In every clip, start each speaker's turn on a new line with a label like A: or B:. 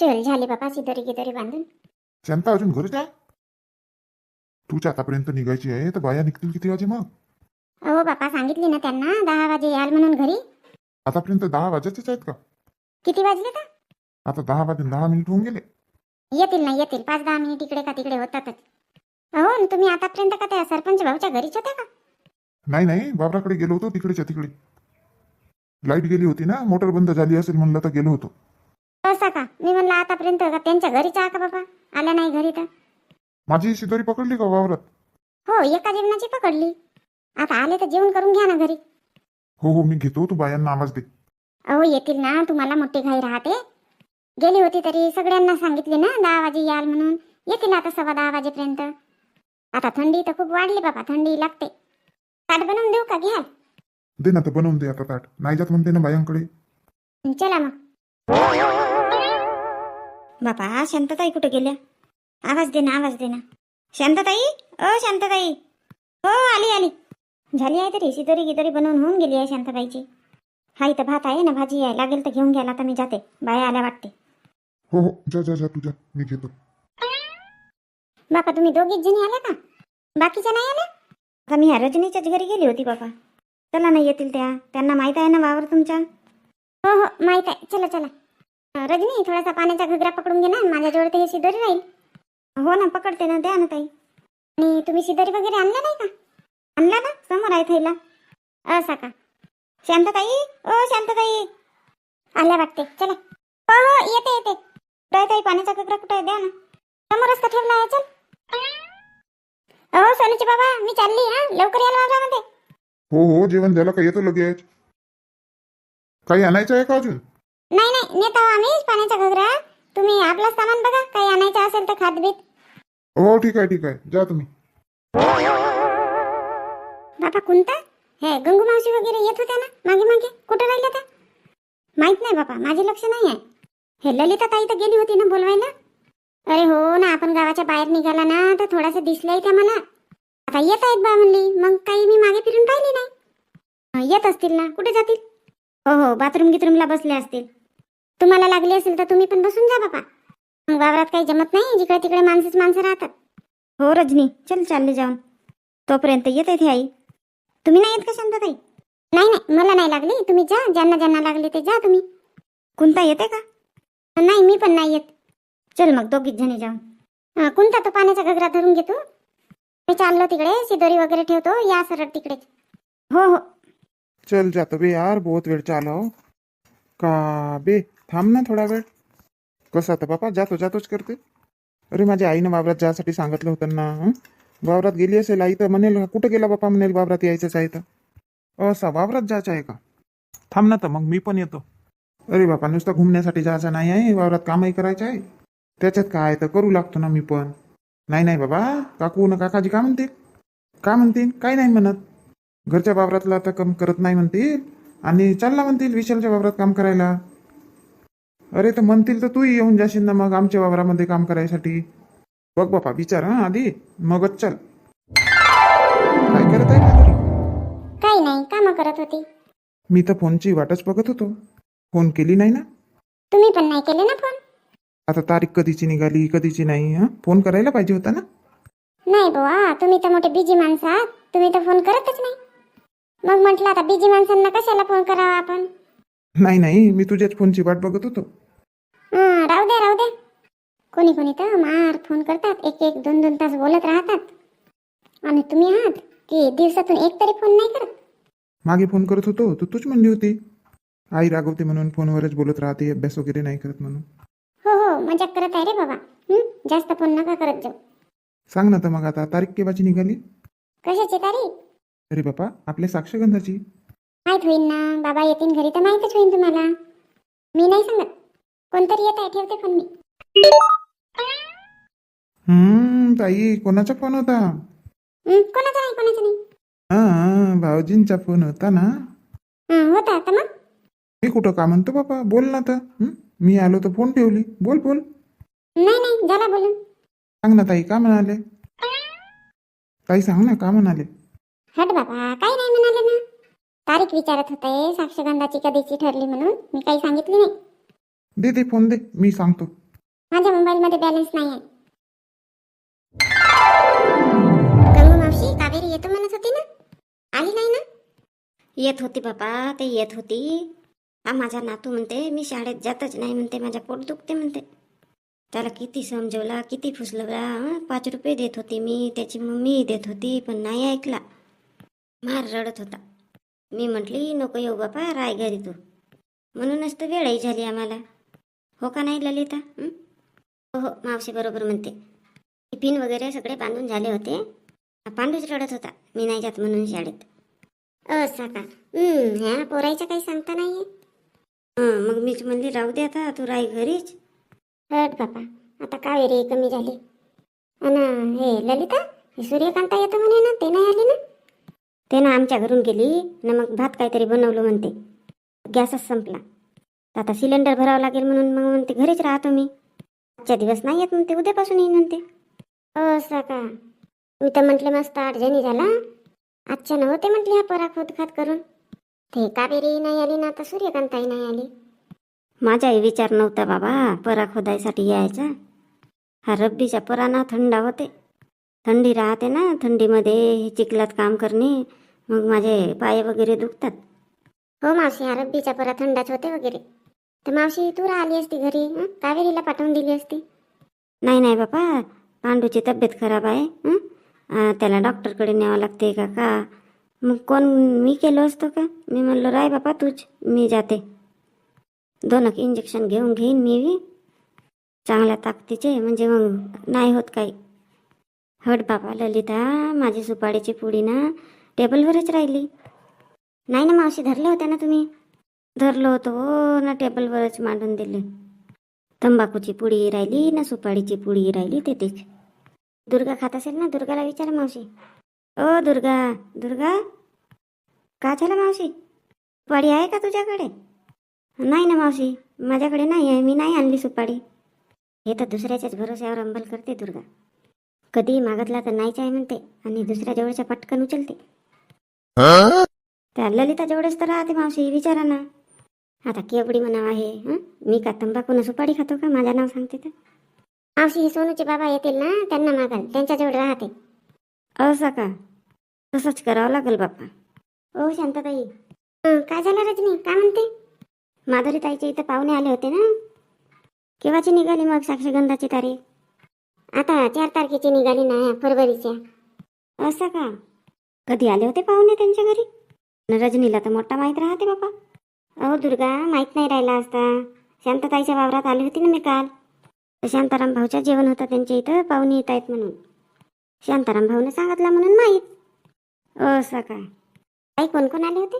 A: चल झाली बाबा सिदोरी गिदोरी बांधून.
B: शांता अजून घरीच आहे? तूच आतापर्यंत निघायची आहे तर बाया निघतील किती वाजे मग?
A: अहो बापा सांगितली ना त्यांना दहा वाजे याल म्हणून घरी.
B: आतापर्यंत दहा वाजायचेच आहेत का?
A: किती वाजले तर?
B: आता दहा वाजून दहा मिनिट होऊन गेले.
A: येतील ना येतील. पाच दहा मिनिट इकडे का तिकडे होतातच. अहो न तुम्ही आतापर्यंत का त्या सरपंच भाऊच्या घरीच होत्या का?
B: नाही नाही. बाबराकडे गेलो होतो तिकडेच्या तिकडे. लाइट गेली होती ना मोटर बंद झाली असेल म्हणलं तर गेलो होतो.
A: असा का? मी म्हणलं आतापर्यंत का त्यांच्या घरीच आहे का बाबा? आल्या नाही घरी तर.
B: माझी शिदोरी पकडली का वावरात?
A: हो एका जेवणाची पकडली. आता आले तर जेवण करून घ्या ना घरी.
B: हो हो मी घेतो तू बायांना आवाज दे.
A: अहो येतील ना तुम्हाला मोठी घाई राहते. गेली होती तरी सगळ्यांना सांगितले ना दहा वाजे याल म्हणून. येतील आता सव्वा दहा वाजेपर्यंत. आता थंडी तर खूप वाढली बाबा थंडी लागते. ताट बनवून देऊ का? घ्या
B: दे ना तर बनवून दे आता ताट. नाही जात म्हणते ना बायांकडे.
A: चला मग. बापा शांतताई कुठे गेल्या? आवाज दे ना आवाज दे ना. शांतताई? अ शांतताई. हो आली आली. झाली आहे तरी सिदोरी गिदोरी बनवून होऊन गेली आहे शांताबाईची हा इथं भात आहे ना भाजी आहे. लागेल तर घेऊन घ्यायला आता मी जाते. बाया आल्या वाटते.
B: हो हो. जा जा जा तुझ्या मी घेतो.
A: बापा तुम्ही दोघीच जणी आल्या का? बाकीच्या नाही आल्या? आता मी ह्या रजनीच्याच घरी गेली होती बापा. चला ना येतील त्या. त्यांना माहीत आहे ना वावर तुमच्या? हो हो. माहीत आहे. चला चला. रजनी थोडासा पाण्याचा घगरा पकडून घे ना. माझ्याजवळ ते शिदोरी राहील. हो ना पकडते ना. द्या ना ताई. आणि तुम्ही शिदोरी वगैरे आणला नाही का? आणला ना? समोर आहे थैला. असा का शांतताई? ओ शांतताई. आल्या वाटते. चला. हो हो येते येते. कुठं ताई पाण्याचा घगरा कुठं आहे? द्या ना. समोरच का ठेवला आहे. चल. अहो सोनीचे बाबा मी चालली हा. लवकर याल माझ्यामध्ये
B: हो हो जेवण झालं का? येतो लगेच. काही आणायचं आहे का अजून?
A: नाही नाही नेता आम्ही पाण्याचा घगरा तुम्ही आपलं सामान बघा काही आणायचं असेल तर खातबीत
B: हो ठीक आहे ठीक आहे. जा तुम्ही.
A: बाबा कोणता हे गंगू मावशी वगैरे येत होत्या ना मागे मागे? कुठं राहिल्या त्या? माहीत नाही बाबा माझे लक्ष नाही आहे. हे ललिता ताई तर गेली होती ना बोलवायला? अरे हो ना आपण गावाच्या बाहेर निघाला ना तर थोडासा दिसलंय त्या मला. आता येत आहेत बा म्हणली मग काही मी मागे फिरून पाहिली नाही. येत असतील ना कुठे जातील? हो हो बाथरूम गिथरूमला बसले असतील. तुम्हाला लागली असेल तर तुम्ही पण बसून जा बाबा. मग वावरात काही जमत नाही जिकडे तिकडे माणसंच माणसं राहतात. हो रजनी चल चालले जाऊन. तोपर्यंत येत आहे आई. तुम्ही नाही येत का शांतताई? नाही नाही मला नाही लागली. तुम्ही जा ज्यांना ज्यांना लागले ते जा तुम्ही. कुंता येते का? नाही मी पण नाही येत. चल मग दोघीच जणी जाऊन. हा, कुंता तो पाण्याचा घगरा धरून घेतो मी चाललो तिकडे सिदोरी वगैरे ठेवतो या सरळ तिकडेच. हो हो.
B: चल जातो बे यार बहुत वेळ चालव. का बे? थांब ना थोडा वेळ. कसं आता बापा? जातो जातोच करते. अरे माझ्या आईनं वावरात जायसाठी सांगितलं होतं ना हं? वावरात गेली असेल आई तर म्हणेल कुठं गेला बापा म्हणेल वावरात यायचंच आहे तर? असा वावरात जायचं आहे का? थांब ना तर मग मी पण येतो. अरे बापा नुसतं घुमण्यासाठी जायचं नाही आहे वावरात कामही करायचं आहे. त्याच्यात काय तर करू लागतो ना मी पण. नाही नाही बाबा काकू न काकाजी का म्हणतील? का म्हणतील? काय नाही म्हणत. घरच्या वावरातला आता काम करत नाही म्हणतील. आणि चालला म्हणतील विशालच्या वावरात काम करायला. अरे तर म्हणतील तर तूही येऊन जाशील ना मग आमच्या वावरामध्ये काम करायसाठी. बघ बापा विचार हा आधी. मगच चल. काय करत आहे घरी?
A: काही नाही कामं करत होती.
B: मी तर फोनची वाटच बघत होतो. फोन केली नाही ना?
A: तुम्ही पण नाही केले ना फोन?
B: आता तारीख कधीची निघाली कधीची नाही हा? फोन करायला पाहिजे होता ना?
A: नाही बुवा तुम्ही तर मोठे बिजी माणसं आहात. तुम्ही तर फोन करतच नाही. मग म्हटलं आता बिजी माणसांना कशाला फोन करावा आपण?
B: नाही नाही मी तुझ्याच फोनची वाट बघत होतो.
A: हां राहू दे राहू दे. कोणी कोणी तर मार फोन करतात. एक एक दोन दोन तास बोलत राहतात. आणि तुम्ही आहात की दिवसातून एक तरी फोन नाही करत.
B: मागे फोन करत होतो तर तूच म्हणली होती. आई रागवते म्हणून फोनवरच बोलत राहते अभ्यास वगैरे नाही करत म्हणून.
A: हो हो मजाक करत आहे रे बाबा. हं? जास्त फोन नका करत जाऊ.
B: सांग ना तर मग आता तारीख केव्हाची निघाली?
A: कशाची तारीख?
B: अरे बापा आपल्या साक्षगंधाची.
A: माहीत होईल ना बाबा येतील घरी तर माहीतच होईल तुम्हाला. मी नाही सांगत. कोणतरी येत आहे ठेवते फोन मी.
B: हम्म ताई कोणाचा फोन होता?
A: हं, कोणाचा नाही कोणाचा नाही.
B: हा भाऊजींचा फोन होता ना?
A: हां होता तर मग.
B: मी कुठं का म्हणतो बापा बोल ना तर हं? मी आलो तर फोन ठेवली. बोल बोल.
A: नाही नाही झाला बोलून.
B: सांग ना ताई का म्हणाले? ताई सांग ना का म्हणाले?
A: हट बाबा काही नाही म्हणाले ना. तारीख विचारत होते साक्षगंधाची कधीची ठरली म्हणून. मी काही सांगितली नाही.
B: दे दे फोन दे. मी सांगतो.
A: माझ्या मोबाईलमध्ये बॅलन्स नाही आहे गंगू मावशी कावेरी येतो म्हणत होती ना? आली नाही ना?
C: येत होती बाबा ते येत होती. हा माझा नातू म्हणते मी शाळेत जातच नाही म्हणते माझ्या पोट दुखते म्हणते. त्याला किती समजवला किती फुसलवला पाच रुपये देत होती मी त्याची मम्मी देत होती पण नाही ऐकला. मार रडत होता. मी म्हटली नको येऊ बापा राय घरी तू. म्हणूनच तर वेळही झाली आम्हाला. हो का नाही ललिता? हो? हो मावशी बरोबर म्हणते. टिफिन वगैरे सगळे बांधून झाले होते. पांडूच रडत होता. मी नाही जात म्हणून शाळेत.
A: असा का ह्या पोरायचं काही सांगता नाहीये?
C: हं, मग मीच म्हणली राहू दे आता तू राही घरीच.
A: हट बापा आता कावेरी कमी झाली. अन हे ललिता? हे सूर्यकांता येतो म्हणे ना ते नाही आले ना?
C: ते ना आमच्या घरून गेली. ना मग भात काहीतरी बनवलं म्हणते. गॅसच संपला. आता सिलेंडर भरावं लागेल म्हणून मग म्हणते घरीच राहतो मी आजच्या दिवस नाही येत म्हणते उद्यापासून येईन म्हणते.
A: असं का? मी तर म्हटले मस्त आठ झाला. आजच्या नव्हते म्हटले हा परा खोदखात करून. ते कावेरी नाही आली ना तर सूर्यकांताही नाही आली.
C: माझाही विचार नव्हता बाबा परा खोदायसाठी यायचा. हा रब्बीच्या पराना थंड होते. थंडी राहते ना थंडीमध्ये चिखलात काम करणे मग माझे पाय वगैरे दुखतात.
A: हो मावशी हा रब्बीच्या परा थंडाच होते वगैरे. तर मावशी तू राहिली असती घरी हं? कावेरीला पाठवून दिली असती.
C: नाही नाही बापा. पांडूची तब्येत खराब आहे हं? आ, त्याला डॉक्टरकडे न्यावं लागते का का? मग कोण मी केलो असतो का? मी म्हणलो राय बापा तूच. मी जाते. दोन एक इंजेक्शन घेऊन घेईन मी बी. चांगल्या ताकदीचे म्हणजे मग नाही होत काही. हट बापा ललिता. माझी सुपारीची पुडी ना टेबलवरच राहिली.
A: नाही ना मावशी धरल्या होत्या ना तुम्ही.
C: धरलो होतो. हो ना टेबलवरच मांडून दिले. तंबाखूची पुडी राहिली ना सुपारीची पुडी राहिली ते तेच.
A: दुर्गा खात असेल ना? दुर्गाला विचारा मावशी.
C: ओ दुर्गा दुर्गा? का झालं मावशी? सुपारी आहे का तुझ्याकडे? नाही ना मावशी माझ्याकडे नाही आहे. मी नाही आणली सुपारी. हे तर दुसऱ्याच्याच भरोश्यावर अंबल करते दुर्गा. कधी मागितला तर नाहीच आहे म्हणते आणि दुसऱ्या जवळच्या पटकन उचलते. त्या ललिता जवळच तर राहते मावशी विचारा ना. आता केवढी म्हणाव आहे हं? मी का तंबाखून सुपारी खातो का? माझं नाव सांगते तर.
A: मावशी हे सोनूचे बाबा येतील ना? त्यांना मागाल त्यांच्याजवळ राहते.
C: असं का? तसंच करावं लागेल बाप्पा.
A: ओ शांताताई हं, काय झालं रजनी? काय म्हणते?
C: माधुरी ताईच्या इथं पाहुणे आले होते ना? केव्हाची निघाली मग साक्षगंधाची तारीख?
A: आता चार तारखेची निघाली ना फरवरीच्या.
C: असं का? कधी आले होते पाहुणे त्यांच्या घरी? न रजनीला तर मोठा माहीत राहते बापा
A: अहो दुर्गा माहीत नाही राहिला असता. शांतताईच्या वावरात आली होती ना मी काल.
C: शांताराम भाऊच्या जेवण होतं त्यांच्या इथं पाहुणे येत आहेत म्हणून. शांताराम भाऊने सांगितलं म्हणून माहीत. असं का
A: ताई कोण कोण आले होते?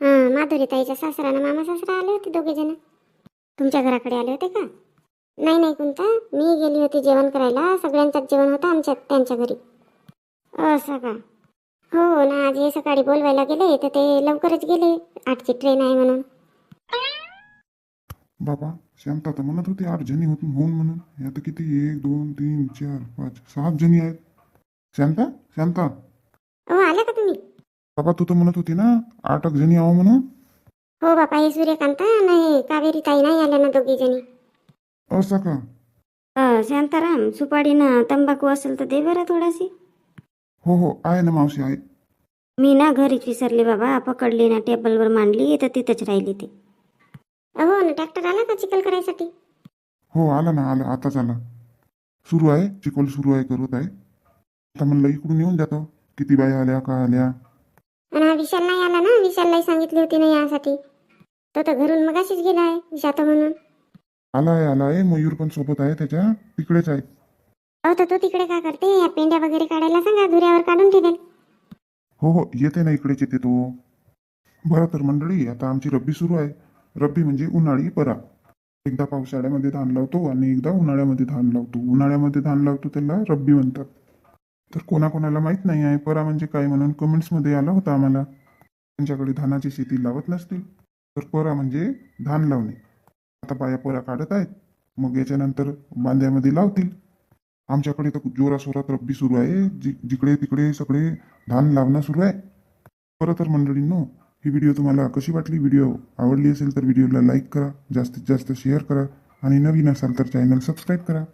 A: हां माधुरी ताईच्या सासरा ना मामा सासरा आले होते दोघे जण. तुमच्या घराकडे आले होते का? नाही नाही कोणता मी गेली होती जेवण करायला. सगळ्यांचाच जेवण होतं आमच्या त्यांच्या घरी.
C: असं का
A: हो ना आज हे सकाळी बोलवायला गेले तर ते लवकरच गेले. आठची ट्रेन आहे म्हणून.
D: बाबा शांता तर म्हणत होती आठ जणी होत होऊन म्हणून. हे आता किती? एक दोन तीन चार पाच सात जणी आहेत. शांता? शांता?
A: हो आला का तुम्ही?
D: बाबा तू तर म्हणत होती ना आठ एक जणी आहो म्हणून.
A: हो बापा हे सूर्यकांता नाही कावेरी ताई नाही आल्या ना दोघी जणी?
D: असं का?
C: अ, शांताराम सुपारी ना तंबाखू असेल तर दे बरं थोडाशी.
D: हो हो आहे ना मावशी आहे.
C: मी ना घरीच विसरले बाबा पकडली ना टेबलवर मांडली तर तिथंच राहिली ते.
A: हो ना ट्रॅक्टर आला का चिखल करायसाठी?
D: हो आला ना आला आताच आला. सुरू आहे चिकोल सुरू आहे करत आहे. आता म्हणलं इकडून येऊन जातो. किती बाया आल्या का आल्या?
A: आणि हा विशाल नाही आला ना? विशाललाही सांगितली होती ना यासाठी. तो तर घरून मगाशीच गेला आहे जातो म्हणून.
D: आला आहे आला आहे मयूर पण सोबत आहे त्याच्या. तिकडेच आहे.
A: अहो तर तू तिकडे काय करते? या पेंड्या वगैरे काढायला सांगा धुऱ्यावर काढून ठेवेल.
D: हो हो येते ना इकडेच येते तू. बरं तर मंडळी आता आमची रब्बी सुरू आहे. रब्बी म्हणजे उन्हाळी परा. एकदा पावसाळ्यामध्ये धान लावतो आणि एकदा उन्हाळ्यामध्ये धान लावतो. उन्हाळ्यामध्ये धान लावतो त्याला रब्बी म्हणतात. तर कोणाकोणाला माहीत नाही आहे परा म्हणजे काय म्हणून कमेंट्समध्ये आला होता आम्हाला. त्यांच्याकडे धानाची शेती लावत नसतील तर परा म्हणजे धान लावणे. आता बाया परा काढत आहेत मग याच्यानंतर बांध्यामध्ये लावतील. आमच्याकडे तर जोराशोरात रब्बी सुरू आहे. जि जिकडे तिकडे सगळे धान लावणं सुरू आहे. खरं तर मंडळींनो ही व्हिडिओ तुम्हाला कशी वाटली? व्हिडिओ आवडली असेल तर व्हिडिओला लाईक करा जास्तीत जास्त शेअर करा आणि नवीन असाल तर चॅनल सबस्क्राईब करा.